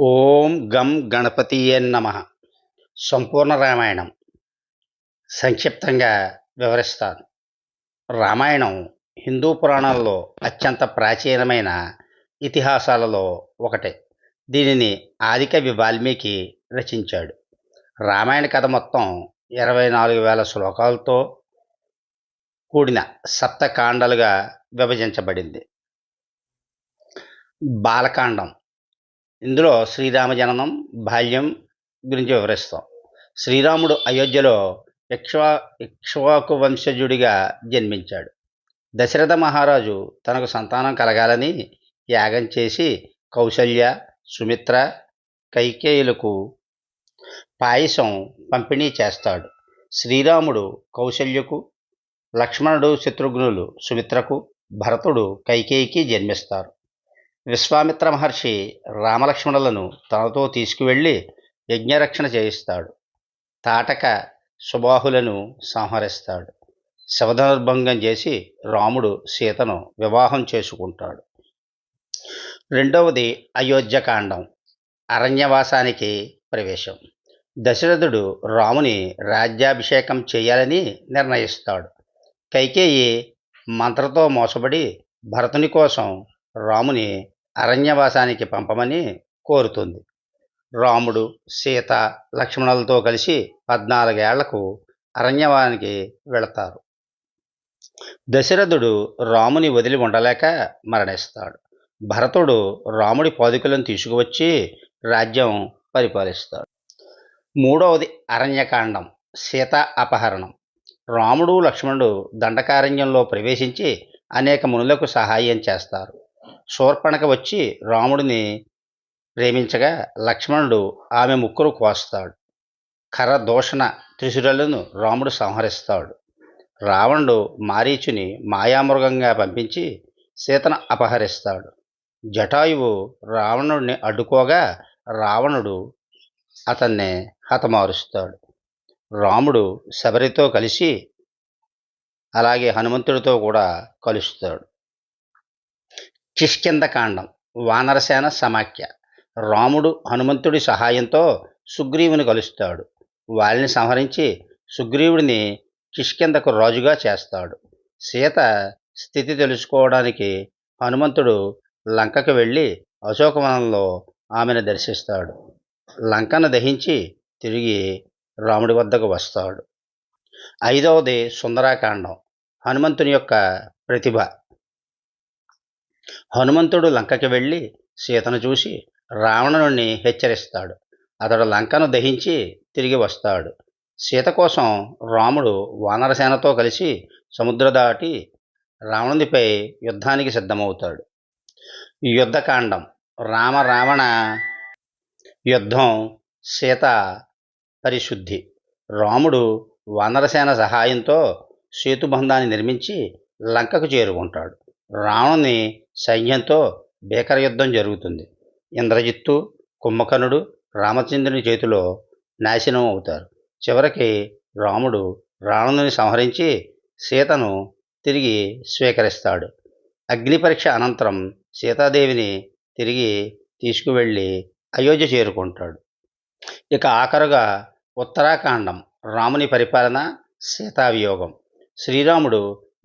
ఓం గం గణపతియే నమ. సంపూర్ణ రామాయణం. సంక్షిప్తంగా వివరిస్తాను. రామాయణం హిందూ పురాణాల్లో అత్యంత ప్రాచీనమైన ఇతిహాసాలలో ఒకటి. దీనిని ఆదికవి వాల్మీకి రచించాడు. రామాయణ కథ మొత్తం ఇరవై నాలుగు వేల శ్లోకాలతో కూడిన సప్తకాండాలుగా విభజించబడింది. బాలకాండం ఇందులో శ్రీరామ జననం బాల్యం గురించి వివరిస్తాం. శ్రీరాముడు అయోధ్యలో ఇక్ష్వా ఇక్ష్వాకు వంశజుడిగా జన్మించాడు. దశరథ మహారాజు తనకు సంతానం కలగాలని యాగం చేసి కౌశల్య సుమిత్ర కైకేయులకు పాయసం పంపిణీ చేస్తాడు. శ్రీరాముడు కౌశల్యకు లక్ష్మణుడు శత్రుఘ్నులు సుమిత్రకు భరతుడు కైకేయికి జన్మిస్తారు. విశ్వామిత్ర మహర్షి రామలక్ష్మణులను తనతో తీసుకువెళ్ళి యజ్ఞరక్షణ చేయిస్తాడు. తాటక సుబాహులను సంహరిస్తాడు. శవధనుర్భంగం చేసి రాముడు సీతను వివాహం చేసుకుంటాడు. రెండవది అయోధ్యకాండం అరణ్యవాసానికి ప్రవేశం. దశరథుడు రాముని రాజ్యాభిషేకం చేయాలని నిర్ణయిస్తాడు. కైకేయి మంత్రతో మోసబడి భరతుని కోసం రాముని అరణ్యవాసానికి పంపమని కోరుతుంది. రాముడు సీత లక్ష్మణులతో కలిసి పద్నాలుగేళ్ళకు అరణ్యవానికి వెళతారు. దశరథుడు రాముని వదిలి ఉండలేక మరణిస్తాడు. భరతుడు రాముడి పాదుకలను తీసుకువచ్చి రాజ్యం పరిపాలిస్తాడు. మూడవది అరణ్యకాండం సీత అపహరణం. రాముడు లక్ష్మణుడు దండకారణ్యంలో ప్రవేశించి అనేక మునులకు సహాయం చేస్తారు. శూర్పణక వచ్చి రాముడిని ప్రేమించగా లక్ష్మణుడు ఆమె ముక్కును కోస్తాడు. కర దూషణ త్రిశురలను రాముడు సంహరిస్తాడు. రావణుడు మారీచుని మాయామృగంగా పంపించి సీతను అపహరిస్తాడు. జటాయువు రావణుడిని అడ్డుకోగా రావణుడు అతన్ని హతమారుస్తాడు. రాముడు శబరితో కలిసి అలాగే హనుమంతుడితో కూడా కలుస్తాడు. కిష్కిందకాండం వానరసేన సమాఖ్య. రాముడు హనుమంతుడి సహాయంతో సుగ్రీవుని కలుస్తాడు. వాళ్ళని సంహరించి సుగ్రీవుడిని కిష్కిందకు రాజుగా చేస్తాడు. సీత స్థితి తెలుసుకోవడానికి హనుమంతుడు లంకకు వెళ్ళి అశోకవనంలో ఆమెను దర్శిస్తాడు. లంకను దహించి తిరిగి రాముడి వద్దకు వస్తాడు. ఐదవది సుందరాకాండం హనుమంతుని యొక్క ప్రతిభ. హనుమంతుడు లంకకి వెళ్ళి సీతను చూసి రావణుని హెచ్చరిస్తాడు. అతడు లంకను దహించి తిరిగి వస్తాడు. సీత కోసం రాముడు వానరసేనతో కలిసి సముద్ర దాటి రావణునిపై యుద్ధానికి సిద్ధమవుతాడు. యుద్ధకాండం. రామ రావణ యుద్ధం సీత పరిశుద్ధి. రాముడు వానరసేన సహాయంతో సేతుబంధాన్ని నిర్మించి లంకకు చేరుకుంటాడు. రావణుని సైన్యంతో భీకర యుద్ధం జరుగుతుంది. ఇంద్రజిత్తు కుంభకర్ణుడు రామచంద్రుని చేతిలో నాశనం అవుతారు చివరికి రాముడు రావణుని సంహరించి సీతను తిరిగి స్వీకరిస్తాడు. అగ్ని పరీక్ష అనంతరం సీతాదేవిని తిరిగి తీసుకువెళ్ళి అయోధ్య చేరుకుంటాడు. ఇక ఆఖరుగా ఉత్తరాఖండం రాముని పరిపాలన సీతావియోగం. శ్రీరాముడు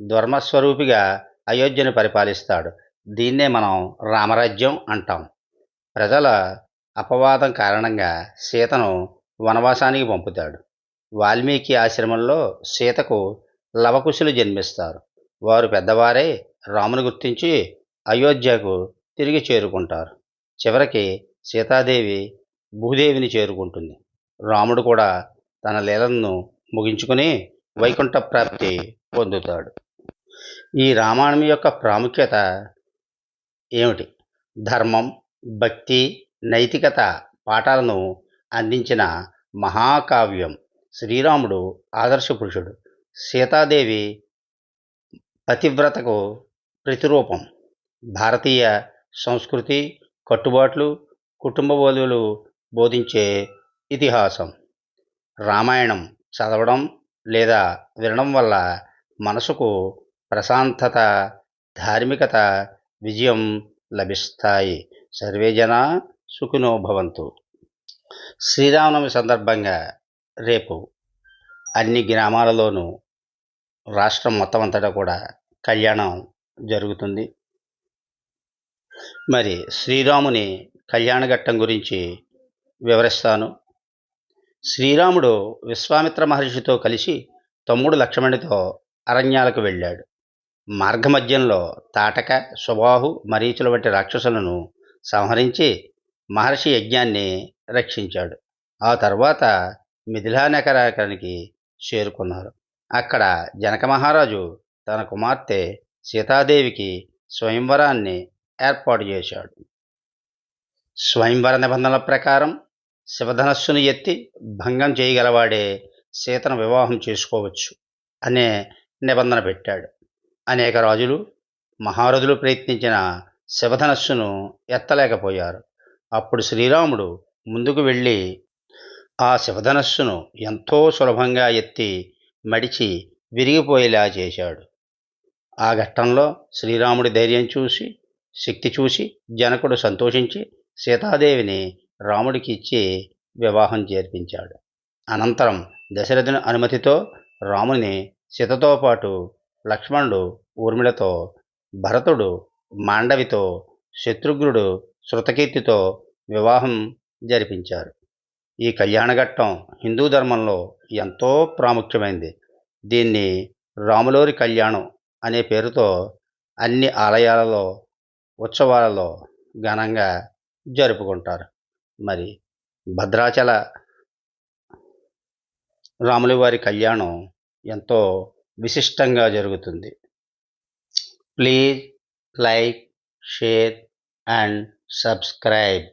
ధర్మస్వరూపిగా అయోధ్యను పరిపాలిస్తాడు. దీన్నే మనం రామరాజ్యం అంటాం. ప్రజల అపవాదం కారణంగా సీతను వనవాసానికి పంపుతాడు. వాల్మీకి ఆశ్రమంలో సీతకు లవకుశులు జన్మిస్తారు. వారు పెద్దవారే రాముని గుర్తించి అయోధ్యకు తిరిగి చేరుకుంటారు. చివరికి సీతాదేవి భూదేవిని చేరుకుంటుంది. రాముడు కూడా తన లీలను ముగించుకుని వైకుంఠ ప్రాప్తి పొందుతాడు. ఈ రామాయణం యొక్క ప్రాముఖ్యత ఏమిటి? ధర్మం భక్తి నైతికత పాఠాలను అందించిన మహాకావ్యం. శ్రీరాముడు ఆదర్శ పురుషుడు. సీతాదేవి పతివ్రతకు ప్రతిరూపం. భారతీయ సంస్కృతి కట్టుబాట్లు కుటుంబ బోధులు బోధించే ఇతిహాసం. రామాయణం చదవడం లేదా వినడం వల్ల మనసుకు ప్రశాంతత ధార్మికత విజయం లభిస్తాయి. సర్వే జన సుఖినో భవంతు. శ్రీరామనవమి సందర్భంగా రేపు అన్ని గ్రామాలలోనూ రాష్ట్రం మొత్తం అంతటా కూడా కళ్యాణం జరుగుతుంది. మరి శ్రీరాముని కళ్యాణ ఘట్టం గురించి వివరిస్తాను. శ్రీరాముడు విశ్వామిత్ర మహర్షితో కలిసి తమ్ముడు లక్ష్మణుడితో అరణ్యాలకు వెళ్ళాడు. మార్గమధ్యంలో తాటక సుబాహు మరీచుల వంటి రాక్షసులను సంహరించి మహర్షి యజ్ఞాన్ని రక్షించాడు. ఆ తర్వాత మిథిలా నగరానికి చేరుకున్నారు. అక్కడ జనక మహారాజు తన కుమార్తె సీతాదేవికి స్వయంవరాన్ని ఏర్పాటు చేశాడు. స్వయంవర నిబంధనల ప్రకారం శివధనస్సును ఎత్తి భంగం చేయగలవాడే సీతను వివాహం చేసుకోవచ్చు అనే నిబంధన పెట్టాడు. అనేక రాజులు మహారథులు ప్రయత్నించిన శివధనస్సును ఎత్తలేకపోయారు. అప్పుడు శ్రీరాముడు ముందుకు వెళ్ళి ఆ శివధనస్సును ఎంతో సులభంగా ఎత్తి మడిచి విరిగిపోయేలా చేశాడు. ఆ ఘట్టంలో శ్రీరాముడి ధైర్యం చూసి శక్తి చూసి జనకుడు సంతోషించి సీతాదేవిని రాముడికి ఇచ్చి వివాహం చేర్పించాడు అనంతరం దశరథుని అనుమతితో రాముని సీతతో పాటు లక్ష్మణుడు ఊర్మిళతో భరతుడు మాండవితో శత్రుఘ్నుడు శృతకీర్తితో వివాహం జరిపించారు. ఈ కళ్యాణఘట్టం హిందూ ధర్మంలో ఎంతో ప్రాముఖ్యమైంది. దీన్ని రాములోరి కళ్యాణం అనే పేరుతో అన్ని ఆలయాలలో ఉత్సవాలలో ఘనంగా జరుపుకుంటారు. మరి భద్రాచల రాములవారి కళ్యాణం ఎంతో విశిష్టంగా జరుగుతుంది. Please like share and subscribe